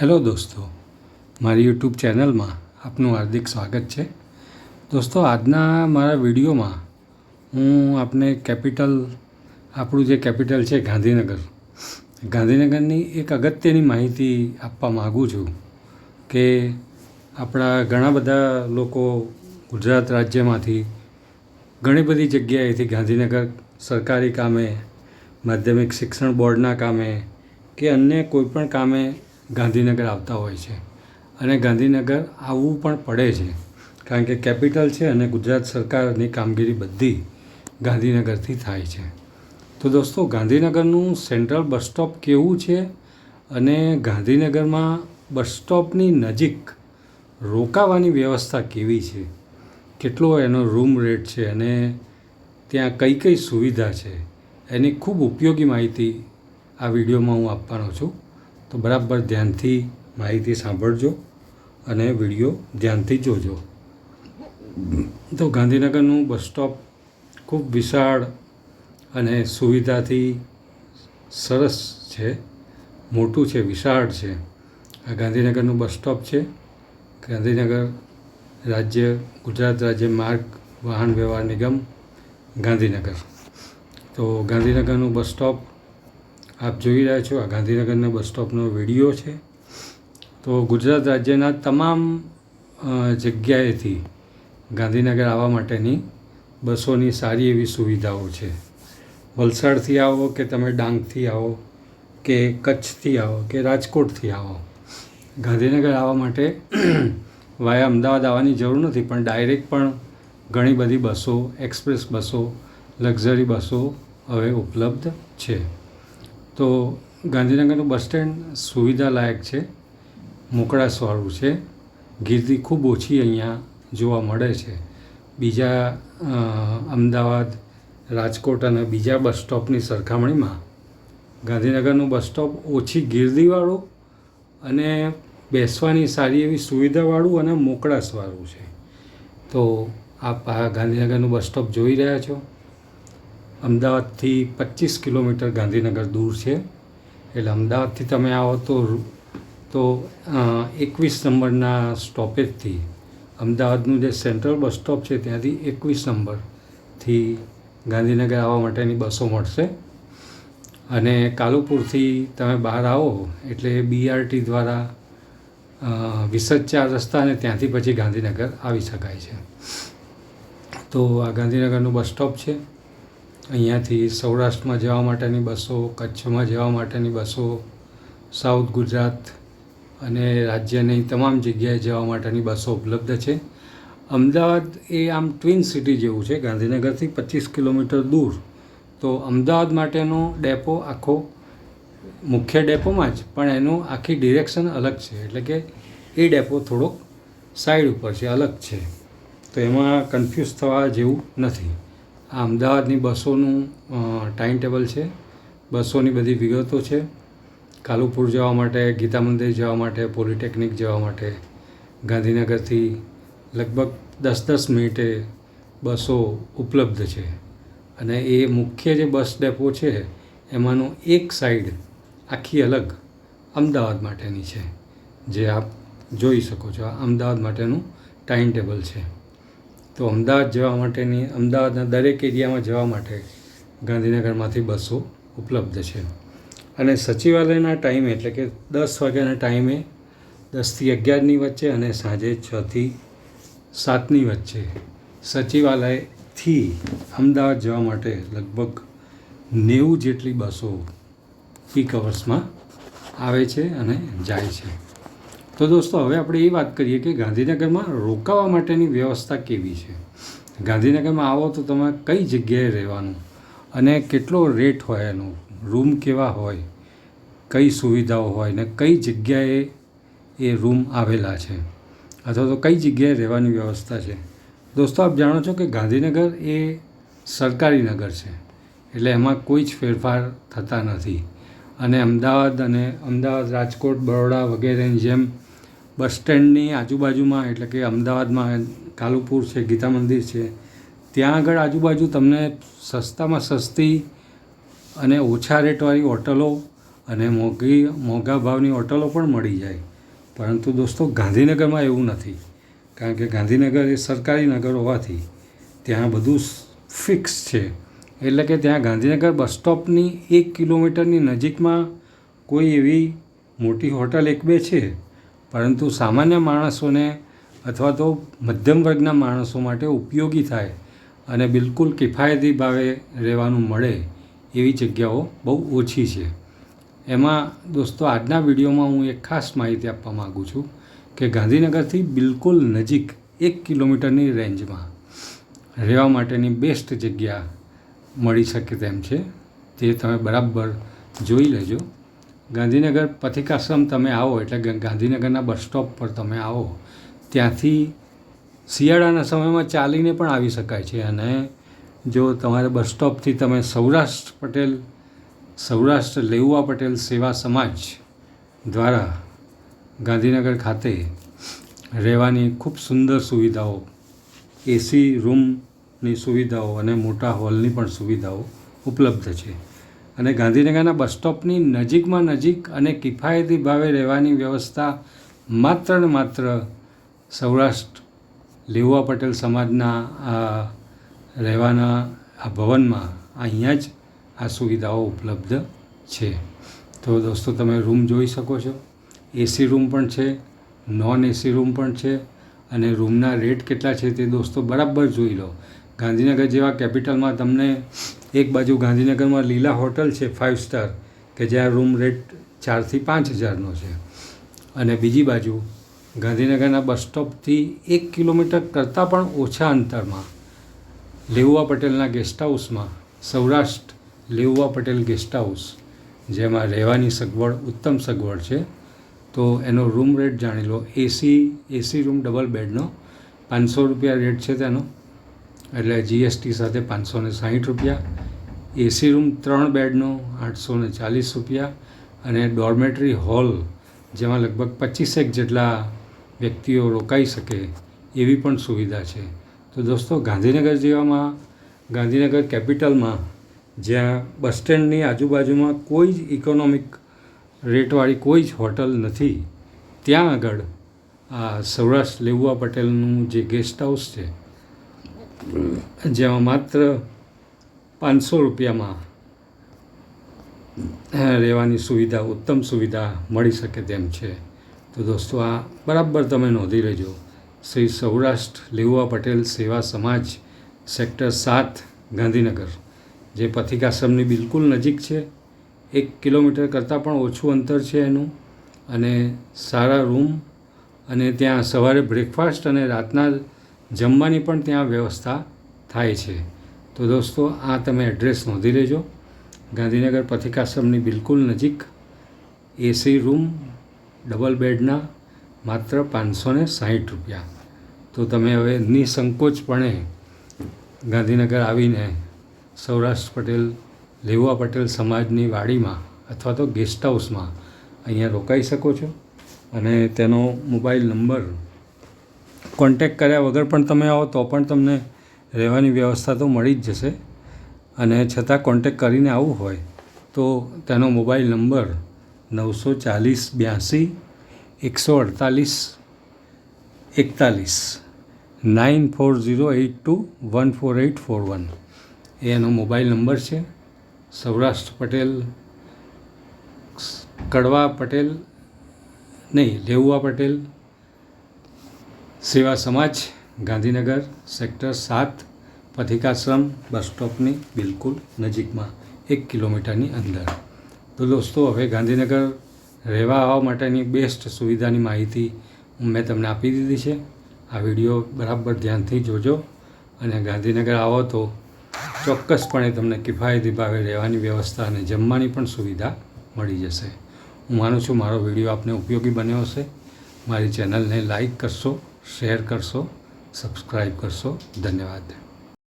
Hello દોસ્તો, મારી YouTube ચેનલમાં આપનું હાર્દિક સ્વાગત છે. દોસ્તો, આજના મારા વિડીયોમાં હું આપને કેપિટલ, આપણું જે કેપિટલ છે ગાંધીનગર, ગાંધીનગરની એક અગત્યની માહિતી આપવા માગું છું કે આપણા ઘણા બધા લોકો ગુજરાત રાજ્યમાંથી ઘણી બધી જગ્યાએથી ગાંધીનગર સરકારી કામે, માધ્યમિક શિક્ષણ બોર્ડના કામે કે અન્ય કોઈપણ કામે ગાંધીનગર આવતા હોય છે. અને ગાંધીનગર આવવું પણ પડે છે. કારણ કે કેપિટલ છે અને ગુજરાત સરકારની કામગીરી બધી ગાંધીનગરથી થાય છે. તો દોસ્તો, ગાંધીનગરનું સેન્ટ્રલ બસ સ્ટોપ કેવું છે? અને ગાંધીનગરમાં બસ સ્ટોપની નજીક રોકાવાની વ્યવસ્થા કેવી છે? કેટલો એનો રૂમ રેટ છે અને ત્યાં કઈ કઈ સુવિધા છે? એની ખૂબ ઉપયોગી માહિતી આ વિડીયોમાં હું આપવાનો છું. તો બરાબર ધ્યાનથી માહિતી સાંભળજો અને વીડિયો ધ્યાનથી જોજો. તો ગાંધીનગરનું બસ સ્ટોપ ખૂબ વિશાળ અને સુવિધાથી સરસ છે, મોટું છે, વિશાળ છે. આ ગાંધીનગરનું બસ સ્ટોપ છે. ગાંધીનગર રાજ્ય, ગુજરાત રાજ્ય માર્ગ, વાહન વ્યવહાર નિગમ, ગાંધીનગર. તો ગાંધીનગરનું બસ સ્ટોપ આપ જોઈ રહ્યા છો આ ગાંધીનગરના બસ સ્ટોપનો વીડિયો છે. તો ગુજરાત રાજ્યના તમામ જગ્યાએથી ગાંધીનગર આવવા માટેની બસોની સારી એવી સુવિધાઓ છે. વલસાડથી આવો કે તમે ડાંગથી આવો કે કચ્છથી આવો કે રાજકોટથી આવો, ગાંધીનગર આવવા માટે વાયા અમદાવાદ આવવાની જરૂર નથી, પણ ડાયરેક્ટ પણ ઘણી બધી બસો, એક્સપ્રેસ બસો, લક્ઝરી બસો હવે ઉપલબ્ધ છે. તો ગાંધીનગરનું બસ સ્ટેન્ડ સુવિધાલાયક છે, મોકળાશવાળું છે, ગીર્દી ખૂબ ઓછી અહીંયા જોવા મળે છે. બીજા અમદાવાદ, રાજકોટ અને બીજા બસ સ્ટોપની સરખામણીમાં ગાંધીનગરનું બસ સ્ટોપ ઓછી ગીર્દીવાળું અને બેસવાની સારી એવી સુવિધાવાળું અને મોકળાશવાળું છે. તો આપ આ ગાંધીનગરનું બસ સ્ટોપ જોઈ રહ્યા છો. અમદાવાદથી પચીસ કિલોમીટર ગાંધીનગર દૂર છે. એટલે અમદાવાદથી તમે આવો તો તો એકવીસ નંબરના સ્ટોપેજથી અમદાવાદનું જે સેન્ટ્રલ બસ સ્ટોપ છે ત્યાંથી એકવીસ નંબરથી ગાંધીનગર આવવા માટેની બસો મળશે. અને કાલુપુરથી તમે બહાર આવો એટલે બીઆરટી દ્વારા વિસદ ચાર રસ્તા અને ત્યાંથી પછી ગાંધીનગર આવી શકાય છે. તો આ ગાંધીનગરનું બસ સ્ટોપ છે. અહીંયાથી સૌરાષ્ટ્રમાં જવા માટેની બસો, કચ્છમાં જવા માટેની બસો, સાઉથ ગુજરાત અને રાજ્યની તમામ જગ્યાએ જવા માટેની બસો ઉપલબ્ધ છે. અમદાવાદ એ આમ ટ્વિન સિટી જેવું છે. ગાંધીનગરથી પચીસ કિલોમીટર દૂર. તો અમદાવાદ માટેનો ડેપો આખો, મુખ્ય ડેપોમાં જ, પણ એનું આખી ડિરેક્શન અલગ છે. એટલે કે એ ડેપો થોડોક સાઈડ ઉપર છે, અલગ છે. તો એમાં કન્ફ્યુઝ થવા જેવું નથી. આ અમદાવાદની બસોનું ટાઈમ ટેબલ છે. બસોની બધી વિગતો છે. કાલુપુર જવા માટે, ગીતા મંદિર જવા માટે, પોલિટેકનિક જવા માટે, ગાંધીનગરથી લગભગ દસ દસ મિનિટે બસો ઉપલબ્ધ છે. અને એ મુખ્ય જે બસ ડેપો છે, એમાંનું એક સાઈડ આખી અલગ અમદાવાદ માટેની છે. જે આપ જોઈ શકો છો. અમદાવાદ માટેનું ટાઈમ ટેબલ છે. તો અમદાવાદ જવા માટેની, અમદાવાદના દરેક એરિયામાં જવા માટે ગાંધીનગરમાંથી બસો ઉપલબ્ધ છે. અને સચિવાલયના ટાઈમે, એટલે કે દસ વાગ્યાના ટાઈમે, દસથી અગિયારની વચ્ચે અને સાંજે છથી સાતની વચ્ચે સચિવાલયથી અમદાવાદ જવા માટે લગભગ નેવું જેટલી બસો પીક અવર્સમાં આવે છે અને જાય છે. તો દોસ્તો, હવે આપણે એ વાત કરીએ કે ગાંધીનગરમાં રોકાવા માટેની વ્યવસ્થા કેવી છે? ગાંધીનગરમાં આવો તો તમે કઈ જગ્યાએ રહેવાનું? અને કેટલો રેટ હોય એનો? રૂમ કેવા હોય? કઈ સુવિધાઓ હોય ને કઈ જગ્યાએ એ રૂમ આવેલા છે? અથવા તો કઈ જગ્યાએ રહેવાની વ્યવસ્થા છે? દોસ્તો, આપ જાણો છો કે ગાંધીનગર એ સરકારી નગર છે, એટલે એમાં કોઈ જ ફેરફાર થતા નથી. અને અમદાવાદ અને અમદાવાદ રાજકોટ, બરોડા વગેરેની જેમ બસ સ્ટેન્ડની આજુબાજુમાં, એટલે કે અમદાવાદમાં, કાલુપુર છે, ગીતા મંદિર છે, ત્યાં આગળ આજુબાજુ તમને સસ્તામાં સસ્તી અને ઓછા રેટવાળી હોટલો અને મોંઘી, મોંઘા ભાવની હોટલો પણ મળી જાય. પરંતુ દોસ્તો, ગાંધીનગરમાં એવું નથી. કારણ કે ગાંધીનગર એ સરકારી નગર હોવાથી ત્યાં બધું ફિક્સ છે. એટલે કે ત્યાં ગાંધીનગર બસ સ્ટોપની એક કિલોમીટરની નજીકમાં કોઈ એવી મોટી હોટલ એક બે છે. પરંતુ સામાન્ય માણસોને અથવા તો મધ્યમ વર્ગના માણસો માટે ઉપયોગી થાય અને બિલકુલ કિફાયતી ભાવે રહેવાનું મળે એવી જગ્યાઓ બહુ ઓછી છે. એમાં દોસ્તો, આજના વિડીયોમાં હું એક ખાસ માહિતી આપવા માગું છું કે ગાંધીનગરથી બિલકુલ નજીક એક કિલોમીટરની રેન્જમાં રહેવા માટેની બેસ્ટ જગ્યા મળી શકે તેમ છે. તે તમે બરાબર જોઈ લેજો. ગાંધીનગર પથિકાશ્રમ તમે આવો, એટલે ગાંધીનગરના બસ સ્ટોપ પર તમે આવો. ત્યાંથી શિયાળાના સમયમાં ચાલીને પણ આવી શકાય છે. અને જો તમારે બસ સ્ટોપથી તમે સૌરાષ્ટ્ર પટેલ, સૌરાષ્ટ્ર લેઉવા પટેલ સેવા સમાજ દ્વારા ગાંધીનગર ખાતે રહેવાની ખૂબ સુંદર સુવિધાઓ, એસી રૂમની સુવિધાઓ અને મોટા હોલની પણ સુવિધાઓ ઉપલબ્ધ છે. અને ગાંધીનગરના બસ સ્ટોપની નજીકમાં નજીક અને કિફાયતી ભાવે રહેવાની વ્યવસ્થા માત્ર ને માત્ર સૌરાષ્ટ્ર લેવા પટેલ સમાજના રહેવાના આ ભવનમાં અહીંયા જ આ સુવિધાઓ ઉપલબ્ધ છે. તો દોસ્તો, તમે રૂમ જોઈ શકો છો. એસી રૂમ પણ છે, નોન એસી રૂમ પણ છે અને રૂમના રેટ કેટલા છે તે દોસ્તો બરાબર જોઈ લો. ગાંધીનગર જેવા કેપિટલમાં તમને એક બાજુ ગાંધીનગરમાં લીલા હોટલ છે ફાઇવ સ્ટાર કે જ્યાં રૂમ રેટ ચારથી પાંચ હજારનો છે. અને બીજી બાજુ ગાંધીનગરના બસ સ્ટોપથી એક કિલોમીટર કરતાં પણ ઓછા અંતરમાં લેઉવા પટેલના ગેસ્ટ હાઉસમાં સૌરાષ્ટ્ર લેઉવા પટેલ ગેસ્ટ હાઉસ જેમાં રહેવાની સગવડ, ઉત્તમ સગવડ છે. તો એનો રૂમ રેટ જાણી લો એસી એસી રૂમ ડબલ બેડનો પાંચસો રૂપિયા રેટ છે તેનો. એટલે જીએસટી સાથે પાંચસો ને સાહીઠ રૂપિયા એસી રૂમ ત્રણ બેડનો આઠસો ને ચાલીસ રૂપિયા અને ડોર્મેટરી હોલ જેમાં લગભગ પચીસેક જેટલા વ્યક્તિઓ રોકાઈ શકે એવી પણ સુવિધા છે. તો દોસ્તો, ગાંધીનગર જેવામાં, ગાંધીનગર કેપિટલમાં જ્યાં બસ સ્ટેન્ડની આજુબાજુમાં કોઈ જ ઇકોનોમિક રેટવાળી કોઈ જ હોટલ નથી, ત્યાં આગળ આ સૌરાષ્ટ્ર લેવુઆ પટેલનું જે ગેસ્ટ હાઉસ છે જેમાં માત્ર પાંચસો રૂપિયામાં રહેવાની સુવિધા, ઉત્તમ સુવિધા મળી શકે તેમ છે. તો દોસ્તો, આ બરાબર તમે નોંધી લેજો. શ્રી સૌરાષ્ટ્ર લેઉવા પટેલ સેવા સમાજ સેક્ટર સાત, ગાંધીનગર, જે પથિકાશ્રમની બિલકુલ નજીક છે. એક કિલોમીટર કરતાં પણ ઓછું અંતર છે એનું. અને સારા રૂમ અને ત્યાં સવારે બ્રેકફાસ્ટ અને રાતના જમવાની પણ ત્યાં વ્યવસ્થા થાય છે. તો દોસ્તો, આ તમે એડ્રેસ નોંધી લેજો. ગાંધીનગર પથિકાશ્રમની બિલકુલ નજીક એસી રૂમ ડબલ બેડના માત્ર પાંચસો ને સાહીઠ રૂપિયા. તો તમે હવે નિસંકોચપણે ગાંધીનગર આવીને સૌરાષ્ટ્ર પટેલ, લેવા પટેલ સમાજની વાડીમાં અથવા તો ગેસ્ટ હાઉસમાં અહીંયા રોકાઈ શકો છો. અને તેનો મોબાઈલ નંબર કોન્ટેક કર્યા વગર પણ તમે આવો તો પણ તમને રહેવાની વ્યવસ્થા તો મળી જ જશે. અને છતાં કોન્ટેક કરીને આવવું હોય તો તેનો મોબાઈલ નંબર નવસો ચાલીસ બ્યાસી એકસો અડતાલીસ એકતાલીસ nine four zero eight two one four eight four one એ એનો મોબાઈલ નંબર છે. સૌરાષ્ટ્ર પટેલ, કડવા પટેલ, નહીં, લેઉવા પટેલ સેવા સમાજ, ગાંધીનગર, સેક્ટર સાત, પથિકાશ્રમ, બસ સ્ટોપની બિલકુલ નજીકમાં, એક કિલોમીટરની અંદર. તો દોસ્તો, હવે ગાંધીનગર રહેવા આવવા માટેની બેસ્ટ સુવિધાની માહિતી મેં તમને આપી દીધી છે. આ વીડિયો બરાબર ધ્યાનથી જોજો અને ગાંધીનગર આવો તો ચોક્કસપણે તમને કિફાયતી ભાવે રહેવાની વ્યવસ્થા અને જમવાની પણ સુવિધા મળી જશે. હું માનું છું, મારો વીડિયો આપને ઉપયોગી બન્યો હશે. મારી ચેનલને લાઈક કરશો શેર કરશો સબસ્ક્રાઈબ કરશો. ધન્યવાદ.